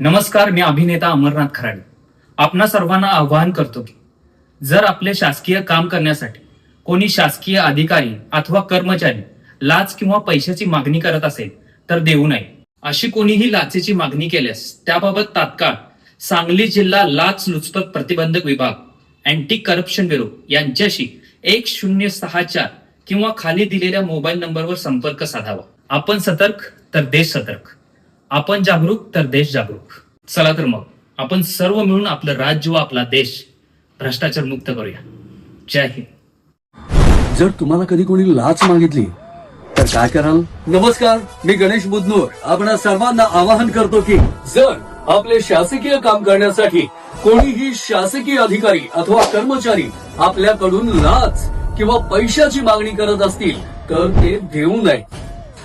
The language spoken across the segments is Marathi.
नमस्कार मी अभिनेता अमरनाथ खराडे. आपणा सर्वांना आवाहन करतो की जर आपले शासकीय काम करण्यासाठी कोणी शासकीय अधिकारी अथवा कर्मचारी लाच किंवा पैशाची मागणी करत असेल तर देऊ नये. अशी कोणीही लाचेची मागणी केल्यास त्याबाबत तात्काळ सांगली जिल्हा लाच लुचपत प्रतिबंधक विभाग अँटी करप्शन ब्युरो यांच्याशी एक शून्य सहा चार किंवा खाली दिलेल्या मोबाईल नंबरवर संपर्क साधावा. आपण सतर्क तर देश सतर्क. आपण जागरूक तर देश जागरूक. चला तर मग आपण सर्व मिळून आपलं राज्य व आपला देश भ्रष्टाचार मुक्त करूया. जय हिंद. जर तुम्हाला कधी कोणी लाच मागितली तर काय कराल? नमस्कार मी गणेश बुदनूर आपण सर्वांना आवाहन करतो की जर आपले शासकीय काम करण्यासाठी कोणीही शासकीय अधिकारी अथवा कर्मचारी आपल्याकडून लाच किंवा पैशाची मागणी करत असतील तर ते देऊ नये.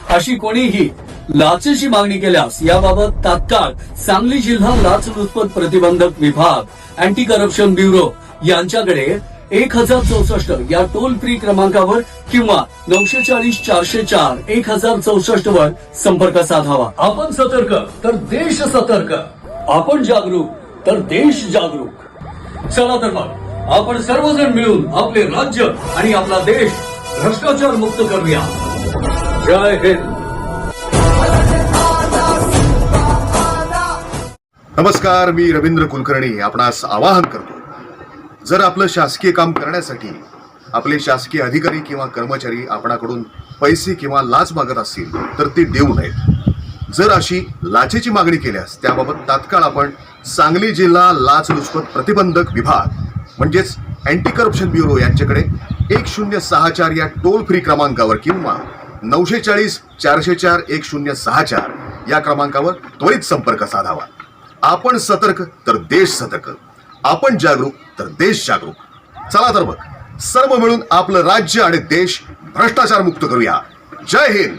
अशी कोणीही लाचेची मागणी केल्यास याबाबत तात्काळ सांगली जिल्हा लाच लुचपत प्रतिबंधक विभाग अँटी करप्शन ब्युरो यांच्याकडे एक हजार चौसष्ट या टोल फ्री क्रमांकावर किंवा नऊशे चाळीस चारशे चार एक हजार चौसष्ट वर संपर्क साधावा. आपण सतर्क तर देश सतर्क. आपण जागरूक तर देश जागरूक. चला तर मग आपण सर्वजण मिळून आपले राज्य आणि आपला देश भ्रष्टाचार मुक्त करूया. जय हिंद. नमस्कार मी रवींद्र कुलकर्णी. आपणास आवाहन करतो जर आपलं शासकीय काम करण्यासाठी आपले शासकीय अधिकारी किंवा कर्मचारी आपणाकडून पैसे किंवा लाच मागत असतील तर ते देऊ नयेत. जर अशी लाचेची मागणी केल्यास त्याबाबत तात्काळ आपण सांगली जिल्हा लाचलुचपत प्रतिबंधक विभाग म्हणजेच अँटी करप्शन ब्युरो यांच्याकडे एक शून्य सहा चार या टोल फ्री क्रमांकावर किंवा नऊशे चाळीस चारशे चार एक शून्य सहा चार या क्रमांकावर त्वरित संपर्क साधावा. आपण सतर्क तर देश सतर्क. आपण जागरूक तर देश जागरूक. चला तर मग सर्व मिळून आपलं राज्य आणि देश भ्रष्टाचार मुक्त करूया. जय हिंद.